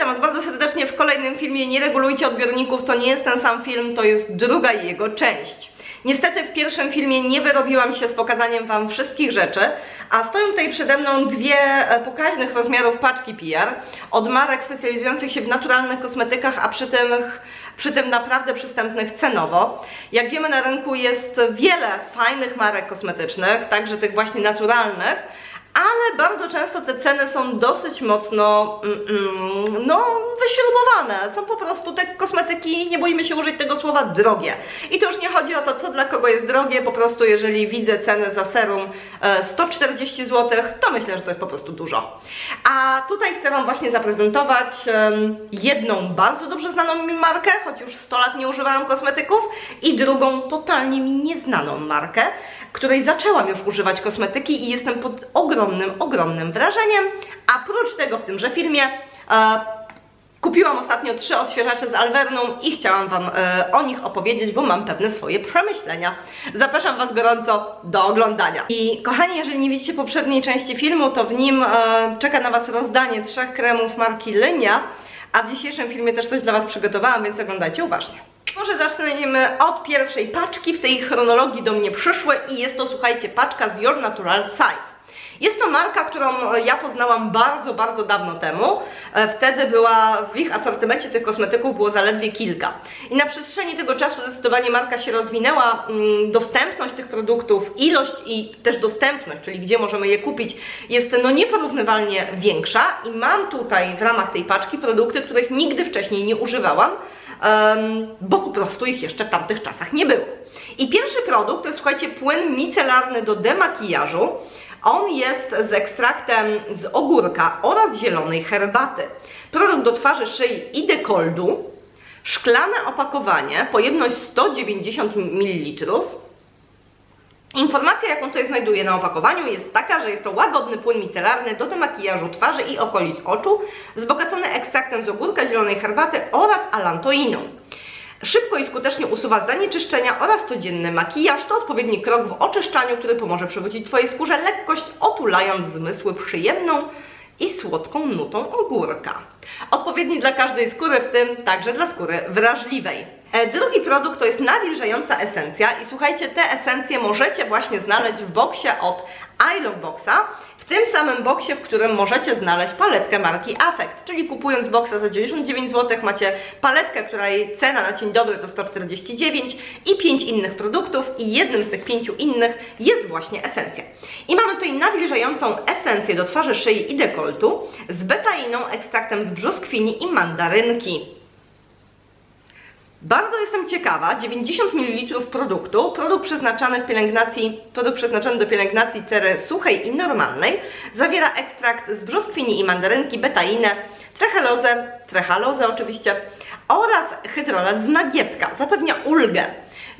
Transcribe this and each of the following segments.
witam Was bardzo serdecznie w kolejnym filmie Nie regulujcie odbiorników, to nie jest ten sam film, to jest druga jego część. Niestety w pierwszym filmie nie wyrobiłam się z pokazaniem Wam wszystkich rzeczy, a stoją tutaj przede mną dwie e, pokaźnych rozmiarów paczki PR od marek specjalizujących się w naturalnych kosmetykach, a przy tym, przy tym naprawdę przystępnych cenowo. Jak wiemy na rynku jest wiele fajnych marek kosmetycznych, także tych właśnie naturalnych, ale bardzo często te ceny są dosyć mocno mm, mm, no, wyśrubowane. Są po prostu te kosmetyki, nie boimy się użyć tego słowa, drogie. I to już nie chodzi o to, co dla kogo jest drogie, po prostu jeżeli widzę cenę za serum e, 140 zł, to myślę, że to jest po prostu dużo. A tutaj chcę Wam właśnie zaprezentować jedną bardzo dobrze znaną mi markę, choć już 100 lat nie używałam kosmetyków, i drugą totalnie mi nieznaną markę, której zaczęłam już używać kosmetyki i jestem pod ogromnym, ogromnym wrażeniem. A prócz tego w tymże filmie e, kupiłam ostatnio trzy odświeżacze z Alverną i chciałam Wam e, o nich opowiedzieć, bo mam pewne swoje przemyślenia. Zapraszam Was gorąco do oglądania. I kochani, jeżeli nie widzicie poprzedniej części filmu, to w nim e, czeka na Was rozdanie trzech kremów marki Lynia, a w dzisiejszym filmie też coś dla Was przygotowałam, więc oglądajcie uważnie. Może zaczniemy od pierwszej paczki, w tej chronologii do mnie przyszły i jest to, słuchajcie, paczka z Your Natural Site. Jest to marka, którą ja poznałam bardzo, bardzo dawno temu. E, Wtedy była w ich asortymencie tych kosmetyków było zaledwie kilka. I na przestrzeni tego czasu zdecydowanie marka się rozwinęła. Mm, Dostępność tych produktów, ilość i też dostępność, czyli gdzie możemy je kupić, jest no nieporównywalnie większa. I mam tutaj w ramach tej paczki produkty, których nigdy wcześniej nie używałam, bo po prostu ich jeszcze w tamtych czasach nie było. I pierwszy produkt to jest, słuchajcie, płyn micelarny do demakijażu. On jest z ekstraktem z ogórka oraz zielonej herbaty. Produkt do twarzy, szyi i dekoldu. Szklane opakowanie, pojemność 190 ml. Informacja, jaką tutaj znajduję na opakowaniu, jest taka, że jest to łagodny płyn micelarny do demakijażu twarzy i okolic oczu, wzbogacony ekstraktem z ogórka, zielonej herbaty oraz alantoiną. Szybko i skutecznie usuwa zanieczyszczenia oraz codzienny makijaż. To odpowiedni krok w oczyszczaniu, który pomoże przywrócić Twojej skórze lekkość, otulając zmysły przyjemną i słodką nutą ogórka. Odpowiedni dla każdej skóry, w tym także dla skóry wrażliwej. E, Drugi produkt to jest nawilżająca esencja i słuchajcie, te esencje możecie właśnie znaleźć w boksie od I Love Boxa, w tym samym boksie, w którym możecie znaleźć paletkę marki Affect, czyli kupując boksa za 99 zł macie paletkę, której cena na dzień dobry to 149 i 5 innych produktów i jednym z tych pięciu innych jest właśnie esencja. I mamy tutaj nawilżającą esencję do twarzy, szyi i dekoltu z betainą, ekstraktem z brzoskwini i mandarynki. Bardzo jestem ciekawa, 90 ml produktu, produkt przeznaczony w pielęgnacji, produkt przeznaczony do pielęgnacji cery suchej i normalnej, zawiera ekstrakt z brzoskwini i mandarynki, betainę, trechalozę, trechalozę oczywiście oraz hydrolat z nagietka, zapewnia ulgę.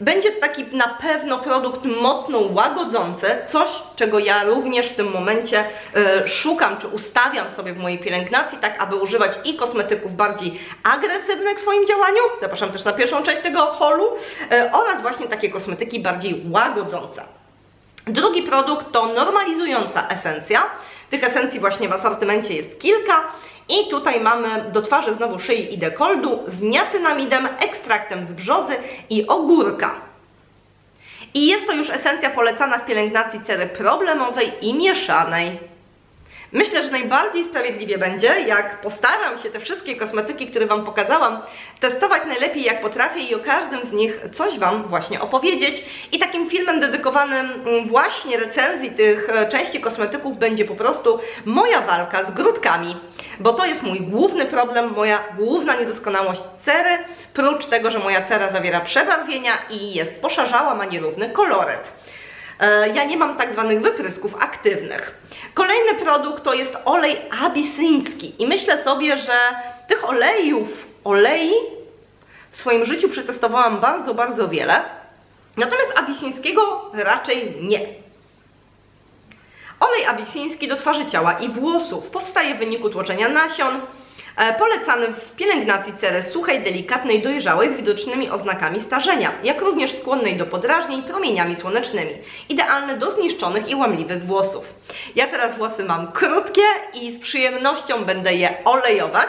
Będzie to taki na pewno produkt mocno łagodzący, coś czego ja również w tym momencie e, szukam, czy ustawiam sobie w mojej pielęgnacji, tak aby używać i kosmetyków bardziej agresywnych w swoim działaniu, zapraszam też na pierwszą część tego holu, e, oraz właśnie takie kosmetyki bardziej łagodzące. Drugi produkt to normalizująca esencja. Tych esencji właśnie w asortymencie jest kilka. I tutaj mamy do twarzy znowu szyi i dekoldu z niacynamidem, ekstraktem z brzozy i ogórka. I jest to już esencja polecana w pielęgnacji cery problemowej i mieszanej. Myślę, że najbardziej sprawiedliwie będzie, jak postaram się te wszystkie kosmetyki, które Wam pokazałam, testować najlepiej jak potrafię i o każdym z nich coś Wam właśnie opowiedzieć. I takim filmem dedykowanym mm, właśnie recenzji tych e, części kosmetyków będzie po prostu moja walka z grudkami, bo to jest mój główny problem, moja główna niedoskonałość cery, prócz tego, że moja cera zawiera przebarwienia i jest poszarzała, ma nierówny koloryt. E, Ja nie mam tak zwanych wyprysków aktywnych. Kolejny produkt to jest olej abisyński i myślę sobie, że tych olejów, olei w swoim życiu przetestowałam bardzo, bardzo wiele. Natomiast abisyńskiego raczej nie. Olej abisyński do twarzy ciała i włosów powstaje w wyniku tłoczenia nasion, e, polecany w pielęgnacji cery suchej, delikatnej, dojrzałej z widocznymi oznakami starzenia, jak również skłonnej do podrażnień promieniami słonecznymi. Idealny do zniszczonych i łamliwych włosów. Ja teraz włosy mam krótkie i z przyjemnością będę je olejować.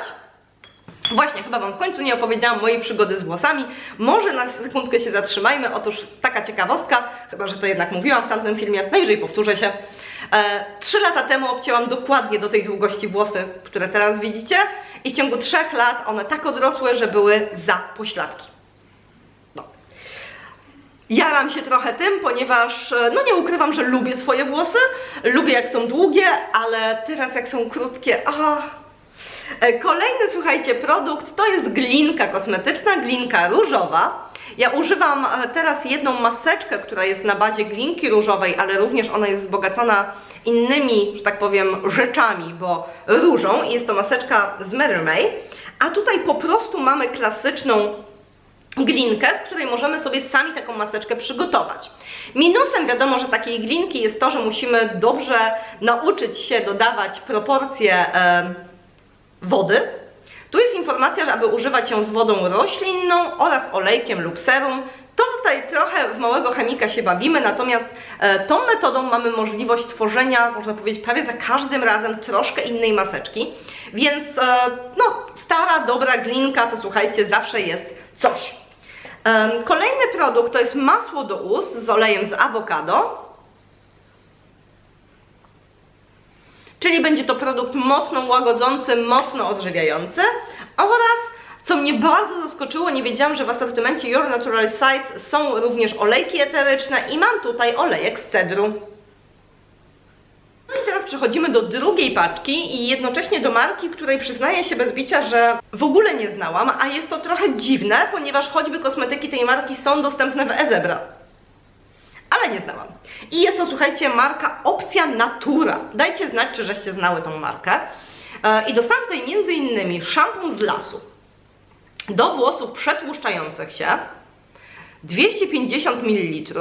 Właśnie, chyba Wam w końcu nie opowiedziałam mojej przygody z włosami. Może na sekundkę się zatrzymajmy. Otóż taka ciekawostka, chyba że to jednak mówiłam w tamtym filmie, najwyżej powtórzę się. E, Trzy lata temu obcięłam dokładnie do tej długości włosy, które teraz widzicie i w ciągu trzech lat one tak odrosły, że były za pośladki. No. Jaram się trochę tym, ponieważ, e, no nie ukrywam, że lubię swoje włosy, lubię jak są długie, ale teraz jak są krótkie, E, Kolejny, słuchajcie, produkt to jest glinka kosmetyczna, glinka różowa. Ja używam e, teraz jedną maseczkę, która jest na bazie glinki różowej, ale również ona jest wzbogacona innymi, że tak powiem, rzeczami, bo różą i jest to maseczka z Mary May. A tutaj po prostu mamy klasyczną glinkę, z której możemy sobie sami taką maseczkę przygotować. Minusem wiadomo, że takiej glinki jest to, że musimy dobrze nauczyć się dodawać proporcje e, wody. Tu jest informacja, że aby używać ją z wodą roślinną oraz olejkiem lub serum. To tutaj trochę w małego chemika się bawimy, natomiast e, tą metodą mamy możliwość tworzenia, można powiedzieć, prawie za każdym razem troszkę innej maseczki. Więc e, no, stara, dobra glinka to słuchajcie, zawsze jest coś. Kolejny produkt to jest masło do ust z olejem z awokado. Czyli będzie to produkt mocno łagodzący, mocno odżywiający oraz, co mnie bardzo zaskoczyło, nie wiedziałam, że w asortymencie Your Natural Site są również olejki eteryczne i mam tutaj olejek z cedru. No i teraz przechodzimy do drugiej paczki i jednocześnie do marki, której przyznaję się bez bicia, że w ogóle nie znałam, a jest to trochę dziwne, ponieważ choćby kosmetyki tej marki są dostępne w Ezebra ale nie znałam. I jest to, słuchajcie, marka Opcja Natura. Dajcie znać, czy żeście znały tą markę. E, I dostałam tutaj między innymi szampon z lasu do włosów przetłuszczających się 250 ml.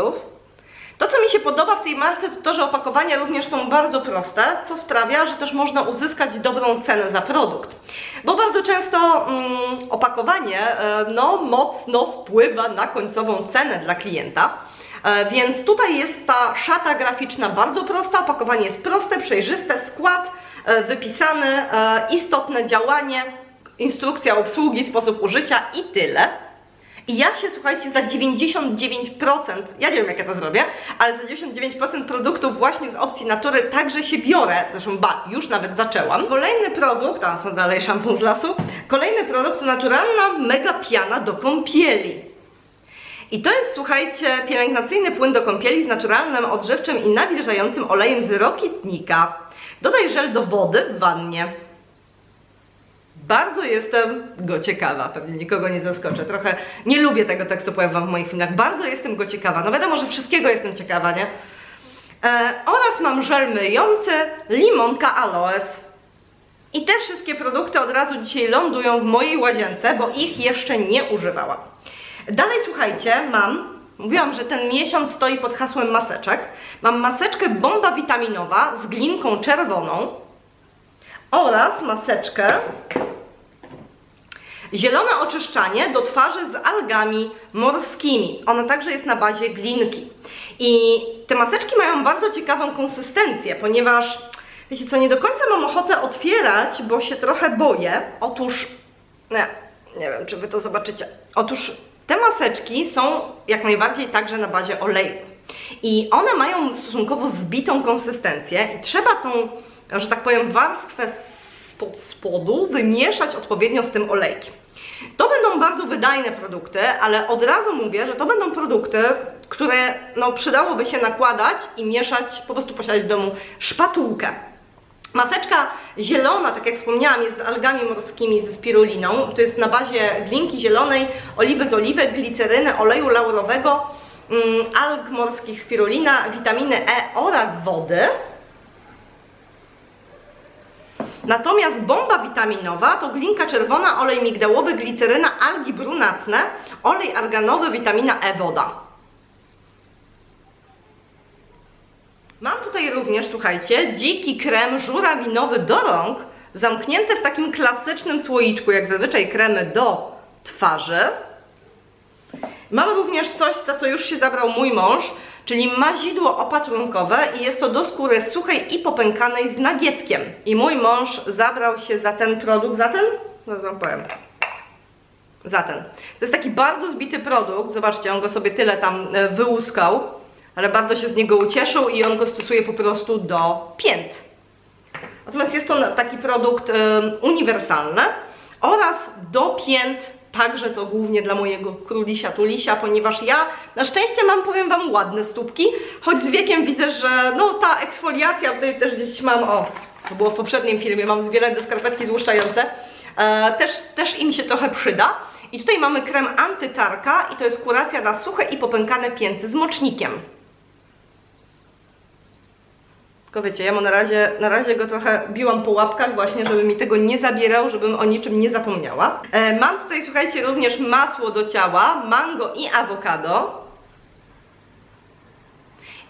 To, co mi się podoba w tej marce, to to, że opakowania również są bardzo proste, co sprawia, że też można uzyskać dobrą cenę za produkt. Bo bardzo często mm, opakowanie e, no, mocno wpływa na końcową cenę dla klienta. E, Więc tutaj jest ta szata graficzna bardzo prosta, opakowanie jest proste, przejrzyste, skład e, wypisany, e, istotne działanie, instrukcja obsługi, sposób użycia i tyle. I ja się, słuchajcie, za 99%, ja nie wiem jak ja to zrobię, ale za 99% produktów właśnie z opcji natury także się biorę, zresztą ba, już nawet zaczęłam. Kolejny produkt, a co dalej szampon z lasu, kolejny produkt to naturalna mega piana do kąpieli. I to jest, słuchajcie, pielęgnacyjny płyn do kąpieli z naturalnym, odżywczym i nawilżającym olejem z rokietnika. Dodaj żel do wody w wannie. Bardzo jestem go ciekawa, pewnie nikogo nie zaskoczę. Trochę nie lubię tego tekstu, powiem Wam w moich filmach. Bardzo jestem go ciekawa. No wiadomo, że wszystkiego jestem ciekawa, nie? E, oraz mam żel myjący, limonka aloes. I te wszystkie produkty od razu dzisiaj lądują w mojej łazience, bo ich jeszcze nie używałam. Dalej słuchajcie, mam, mówiłam, że ten miesiąc stoi pod hasłem maseczek. Mam maseczkę bomba witaminowa z glinką czerwoną oraz maseczkę Zielone oczyszczanie do twarzy z algami morskimi. Ona także jest na bazie glinki. I te maseczki mają bardzo ciekawą konsystencję, ponieważ wiecie co, nie do końca mam ochotę otwierać, bo się trochę boję. Otóż, nie, nie wiem, czy wy to zobaczycie. Otóż te maseczki są jak najbardziej także na bazie oleju. I one mają stosunkowo zbitą konsystencję i trzeba tą, że tak powiem, warstwę spod spodu wymieszać odpowiednio z tym olejkiem. To będą bardzo wydajne produkty, ale od razu mówię, że to będą produkty, które no, przydałoby się nakładać i mieszać, po prostu posiadać w domu szpatułkę. Maseczka zielona, tak jak wspomniałam, jest z algami morskimi, ze spiruliną. To jest na bazie glinki zielonej, oliwy z oliwek, gliceryny, oleju laurowego, mm, alg morskich spirulina, witaminy E oraz wody. Natomiast bomba witaminowa to glinka czerwona, olej migdałowy, gliceryna, algi brunatne, olej arganowy, witamina E, woda. Mam tutaj również, słuchajcie, dziki krem żurawinowy do rąk, zamknięty w takim klasycznym słoiczku, jak zazwyczaj kremy do twarzy. Mam również coś, za co już się zabrał mój mąż, czyli mazidło opatrunkowe i jest to do skóry suchej i popękanej z nagietkiem. I mój mąż zabrał się za ten produkt, za ten? No wam powiem. za ten. To jest taki bardzo zbity produkt, zobaczcie, on go sobie tyle tam e, wyłuskał, ale bardzo się z niego ucieszył i on go stosuje po prostu do pięt. Natomiast jest to taki produkt uniwersalny oraz do pięt także to głównie dla mojego królisia tulisia, ponieważ ja na szczęście mam, powiem Wam, ładne stópki, choć z wiekiem widzę, że no ta eksfoliacja, tutaj też gdzieś mam, o, to było w poprzednim filmie, mam zbierane skarpetki złuszczające, e, też, też im się trochę przyda. I tutaj mamy krem antytarka i to jest kuracja na suche i popękane pięty z mocznikiem. Tylko wiecie, ja mu na razie, na razie go trochę biłam po łapkach właśnie, żeby mi tego nie zabierał, żebym o niczym nie zapomniała. E, mam tutaj, słuchajcie, również masło do ciała, mango i awokado.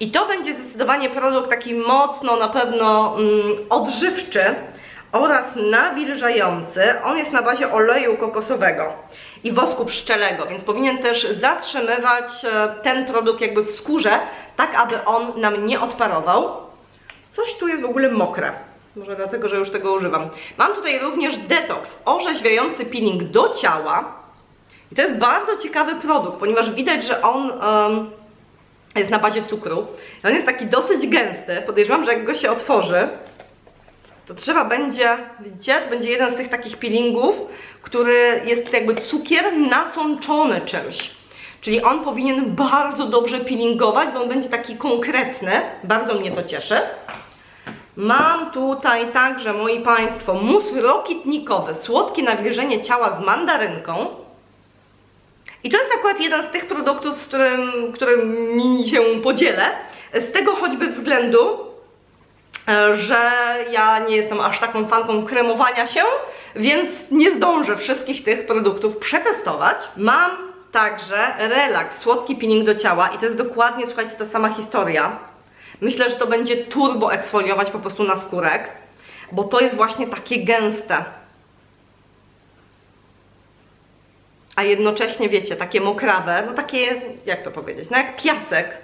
I to będzie zdecydowanie produkt taki mocno na pewno mm, odżywczy oraz nawilżający. On jest na bazie oleju kokosowego i wosku pszczelego, więc powinien też zatrzymywać e, ten produkt jakby w skórze, tak aby on nam nie odparował. Coś tu jest w ogóle mokre. Może dlatego, że już tego używam. Mam tutaj również detoks, orzeźwiający peeling do ciała. I to jest bardzo ciekawy produkt, ponieważ widać, że on em, jest na bazie cukru. I On jest taki dosyć gęsty. Podejrzewam, że jak go się otworzy, to trzeba będzie, widzicie, to będzie jeden z tych takich peelingów, który jest jakby cukier nasączony czymś. Czyli on powinien bardzo dobrze peelingować, bo on będzie taki konkretny. Bardzo mnie to cieszy. Mam tutaj także, moi Państwo, mus rokitnikowy, słodkie nawilżenie ciała z mandarynką. I to jest akurat jeden z tych produktów, z którym, którym mi się podzielę. Z tego choćby względu, e, że ja nie jestem aż taką fanką kremowania się, więc nie zdążę wszystkich tych produktów przetestować. Mam także relaks, słodki peeling do ciała i to jest dokładnie, słuchajcie, ta sama historia. Myślę, że to będzie turbo eksfoliować po prostu na skórek, bo to jest właśnie takie gęste. A jednocześnie, wiecie, takie mokrawe, no takie, jak to powiedzieć, no jak piasek,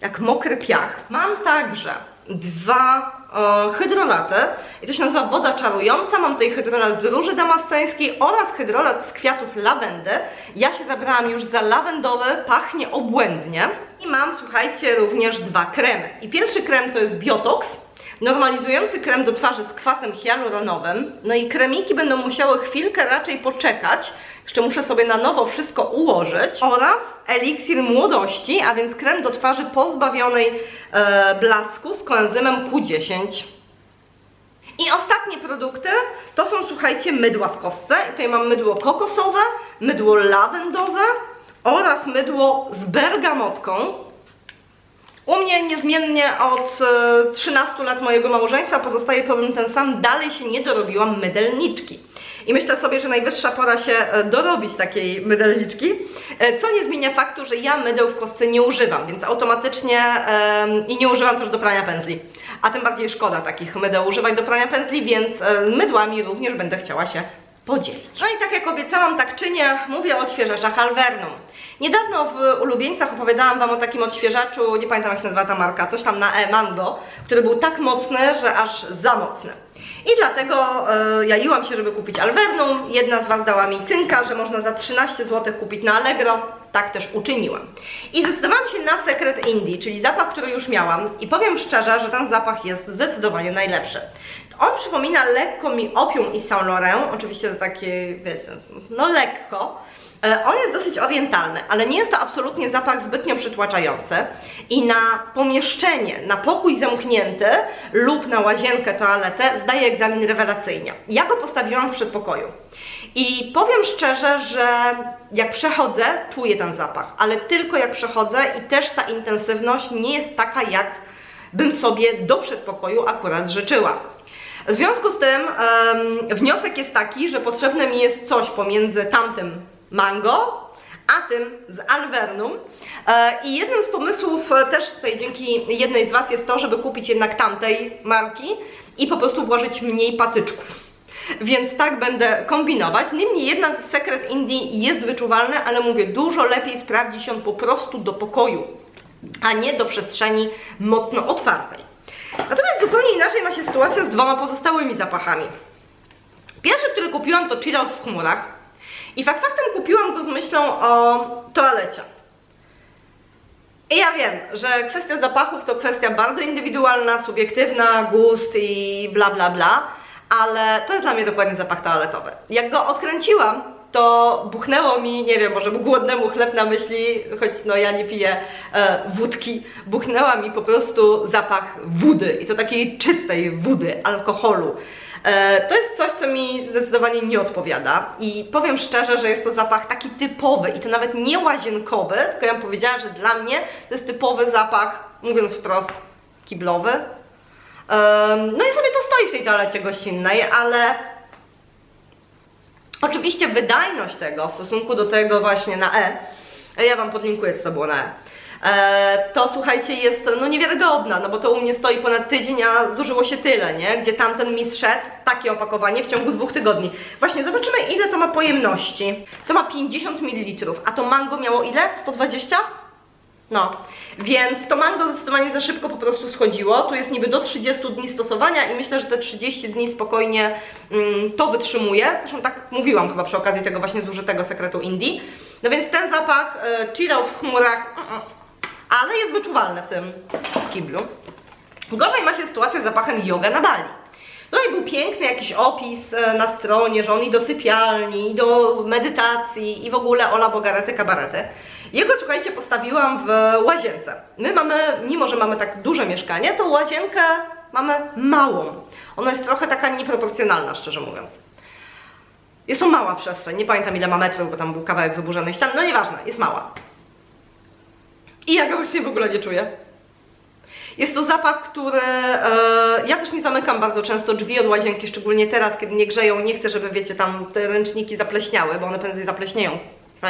jak mokry piach. Mam także dwa e, hydrolaty i to się nazywa woda czarująca. Mam tutaj hydrolat z róży damasceńskiej oraz hydrolat z kwiatów lawendy. Ja się zabrałam już za lawendowy, pachnie obłędnie. I mam, słuchajcie, również dwa kremy. I pierwszy krem to jest Biotox, normalizujący krem do twarzy z kwasem hialuronowym. No i kremiki będą musiały chwilkę raczej poczekać. Jeszcze muszę sobie na nowo wszystko ułożyć. Oraz eliksir młodości, a więc krem do twarzy pozbawionej e, blasku z koenzymem Q10. I ostatnie produkty to są, słuchajcie, mydła w kostce. I tutaj mam mydło kokosowe, mydło lawendowe oraz mydło z bergamotką. U mnie niezmiennie od e, 13 lat mojego małżeństwa pozostaje problem ten sam, dalej się nie dorobiłam mydelniczki. I myślę sobie, że najwyższa pora się e, dorobić takiej mydelniczki, e, co nie zmienia faktu, że ja mydeł w kostce nie używam, więc automatycznie em, i nie używam też do prania pędzli. A tym bardziej szkoda takich mydeł używać do prania pędzli, więc e, mydłami również będę chciała się podzielić. No i tak jak obiecałam, tak czynię, mówię o odświeżaczach Alvernum. Niedawno w ulubieńcach opowiadałam Wam o takim odświeżaczu, nie pamiętam jak się nazywa ta marka, coś tam na E, Mango, który był tak mocny, że aż za mocny. I dlatego e, jaiłam się, żeby kupić Alvernum. Jedna z Was dała mi cynka, że można za 13 zł kupić na Allegro. Tak też uczyniłam. I zdecydowałam się na Secret Indie, czyli zapach, który już miałam. I powiem szczerze, że ten zapach jest zdecydowanie najlepszy. On przypomina lekko mi Opium i Saint Laurent, oczywiście to takie, wiecie, no lekko. E, On jest dosyć orientalny, ale nie jest to absolutnie zapach zbytnio przytłaczający i na pomieszczenie, na pokój zamknięty lub na łazienkę, toaletę zdaje egzamin rewelacyjnie. Ja go postawiłam w przedpokoju i powiem szczerze, że jak przechodzę, czuję ten zapach, ale tylko jak przechodzę i też ta intensywność nie jest taka, jak bym sobie do przedpokoju akurat życzyła. W związku z tym em, wniosek jest taki, że potrzebne mi jest coś pomiędzy tamtym mango, a tym z Alvernum. E, I jednym z pomysłów e, też tutaj dzięki jednej z Was jest to, żeby kupić jednak tamtej marki i po prostu włożyć mniej patyczków. Więc tak będę kombinować. Niemniej jednak sekret Indii jest wyczuwalny, ale mówię, dużo lepiej sprawdzi się po prostu do pokoju, a nie do przestrzeni mocno otwartej. Natomiast zupełnie inaczej ma się sytuacja z dwoma pozostałymi zapachami. Pierwszy, który kupiłam to Chill Out w chmurach. I fakt faktem kupiłam go z myślą o toalecie. I ja wiem, że kwestia zapachów to kwestia bardzo indywidualna, subiektywna, gust i bla bla bla, ale to jest dla mnie dokładnie zapach toaletowy. Jak go odkręciłam, to buchnęło mi, nie wiem, może głodnemu chleb na myśli, choć no ja nie piję e, wódki, buchnęła mi po prostu zapach wody i to takiej czystej wody, alkoholu. E, to jest coś, co mi zdecydowanie nie odpowiada i powiem szczerze, że jest to zapach taki typowy i to nawet nie łazienkowy, tylko ja bym powiedziała, że dla mnie to jest typowy zapach, mówiąc wprost, kiblowy. Em, No i sobie to stoi w tej toalecie gościnnej, ale Oczywiście wydajność tego w stosunku do tego właśnie na E, ja Wam podlinkuję, co to było na E, e, to słuchajcie, jest no niewiarygodna, no bo to u mnie stoi ponad tydzień, a zużyło się tyle, nie? Gdzie tamten mi zszedł, takie opakowanie w ciągu dwóch tygodni. Właśnie zobaczymy, ile to ma pojemności. To ma 50 ml, a to mango miało ile? 120? No, więc to mango zdecydowanie za szybko po prostu schodziło. Tu jest niby do 30 dni stosowania i myślę, że te 30 dni spokojnie mm, to wytrzymuje. Zresztą tak mówiłam chyba przy okazji tego właśnie zużytego sekretu Indii. No więc ten zapach e, chill out w chmurach, mm, ale jest wyczuwalny w tym kiblu. Gorzej ma się sytuacja z zapachem yoga na Bali. Tutaj był piękny jakiś opis e, na stronie, że on i do sypialni, i do medytacji, i w ogóle ola bogarety kabarety. Jego, słuchajcie, postawiłam w łazience. My mamy, mimo że mamy tak duże mieszkanie, to łazienkę mamy małą. Ona jest trochę taka nieproporcjonalna, szczerze mówiąc. Jest to mała przestrzeń, nie pamiętam ile ma metrów, bo tam był kawałek wyburzonej ściany, no nieważne, jest mała. I ja go właśnie w ogóle nie czuję. Jest to zapach, który e, ja też nie zamykam bardzo często drzwi od łazienki, szczególnie teraz, kiedy nie grzeją. Nie chcę, żeby wiecie, tam te ręczniki zapleśniały, bo one prędzej zapleśnieją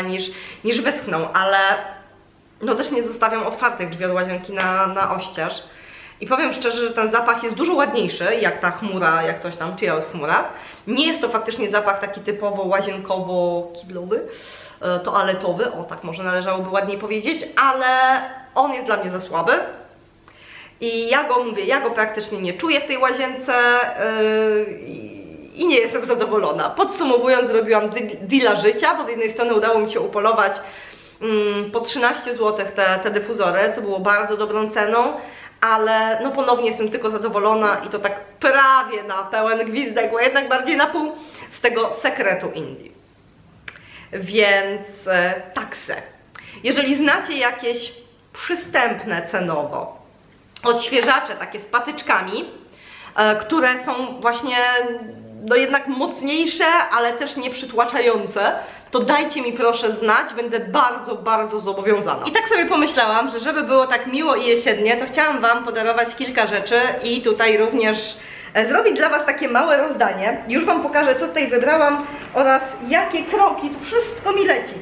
niż, niż wyschną, ale no też nie zostawiam otwartych drzwi od łazienki na, na oścież. I powiem szczerze, że ten zapach jest dużo ładniejszy, jak ta chmura, jak coś tam, czy w chmurach. Nie jest to faktycznie zapach taki typowo łazienkowo-kiblowy, e, toaletowy, o tak może należałoby ładniej powiedzieć, ale on jest dla mnie za słaby. I ja go mówię, ja go praktycznie nie czuję w tej łazience yy, i nie jestem zadowolona. Podsumowując, zrobiłam dy- deala życia, bo z jednej strony udało mi się upolować mm, po 13 zł te, te dyfuzory, co było bardzo dobrą ceną, ale no ponownie jestem tylko zadowolona i to tak prawie na pełen gwizdek, bo jednak bardziej na pół z tego sekretu Indii. Więc e. Jeżeli znacie jakieś przystępne cenowo odświeżacze takie z patyczkami, e, które są właśnie no jednak mocniejsze, ale też nie przytłaczające, to dajcie mi proszę znać, będę bardzo, bardzo zobowiązana. I tak sobie pomyślałam, że żeby było tak miło i jesiennie, to chciałam Wam podarować kilka rzeczy i tutaj również e, zrobić dla Was takie małe rozdanie. Już Wam pokażę, co tutaj wybrałam oraz jakie kroki, tu wszystko mi leci,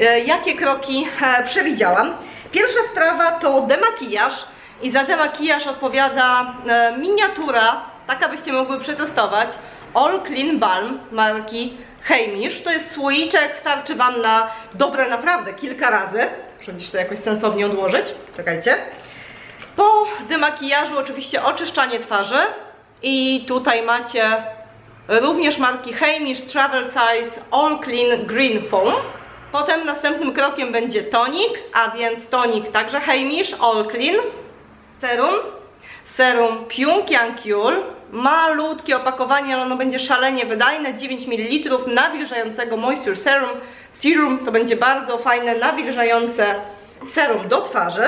e, jakie kroki e, przewidziałam. Pierwsza sprawa to demakijaż i za demakijaż odpowiada miniatura, tak abyście mogły przetestować, All Clean Balm marki Heimish. To jest słoiczek, starczy Wam na dobre naprawdę kilka razy. Muszę gdzieś to jakoś sensownie odłożyć, czekajcie. Po demakijażu oczywiście oczyszczanie twarzy i tutaj macie również marki Heimish Travel Size All Clean Green Foam. Potem następnym krokiem będzie tonik, a więc tonik także Heimish All Clean. Serum, serum Pyongyang Yul, malutkie opakowanie, ale ono będzie szalenie wydajne, 9 ml nawilżającego Moisture Serum. Serum to będzie bardzo fajne, nawilżające serum do twarzy.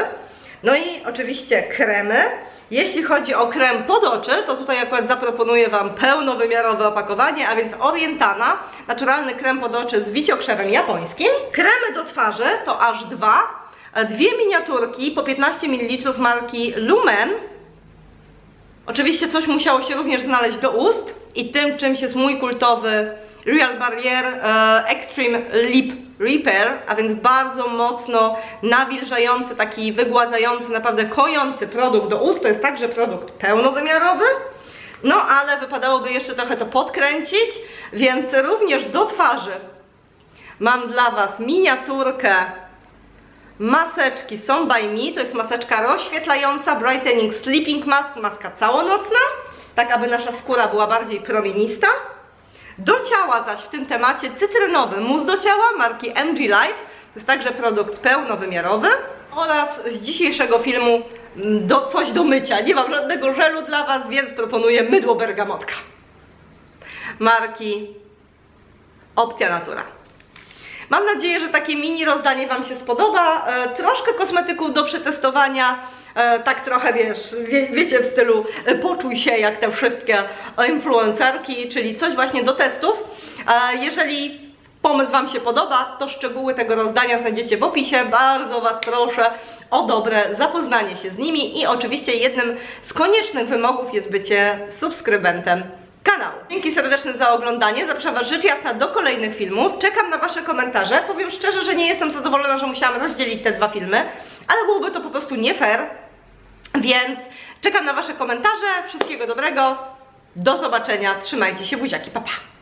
No i oczywiście kremy. Jeśli chodzi o krem pod oczy, to tutaj akurat zaproponuję Wam pełnowymiarowe opakowanie, a więc Orientana, naturalny krem pod oczy z wiciokrzewem japońskim. Kremy do twarzy to aż dwa, dwie miniaturki po 15 ml marki Lumen. Oczywiście coś musiało się również znaleźć do ust i tym czymś jest mój kultowy Real Barrier e, Extreme Lip Repair, a więc bardzo mocno nawilżający, taki wygładzający, naprawdę kojący produkt do ust. To jest także produkt pełnowymiarowy. No ale wypadałoby jeszcze trochę to podkręcić, więc również do twarzy mam dla Was miniaturkę maseczki Są by Me. To jest maseczka rozświetlająca, Brightening Sleeping Mask, maska całonocna, tak aby nasza skóra była bardziej promienista. Do ciała zaś w tym temacie cytrynowy mus do ciała marki MG Life. To jest także produkt pełnowymiarowy. Oraz z dzisiejszego filmu mm, do, coś do mycia. Nie mam żadnego żelu dla Was, więc proponuję mydło bergamotka. Marki Opcja Natura. Mam nadzieję, że takie mini rozdanie Wam się spodoba. E, troszkę kosmetyków do przetestowania. E, tak trochę wiesz, wie, wiecie w stylu e, poczuj się jak te wszystkie influencerki, czyli coś właśnie do testów. Jeżeli pomysł Wam się podoba, to szczegóły tego rozdania znajdziecie w opisie. Bardzo Was proszę o dobre zapoznanie się z nimi i oczywiście jednym z koniecznych wymogów jest bycie subskrybentem kanału. Dzięki serdeczne za oglądanie. Zapraszam Was rzecz jasna do kolejnych filmów. Czekam na Wasze komentarze. Powiem szczerze, że nie jestem zadowolona, że musiałam rozdzielić te dwa filmy, ale byłoby to po prostu nie fair. Więc czekam na Wasze komentarze. Wszystkiego dobrego. Do zobaczenia. Trzymajcie się, buziaki. Pa, pa.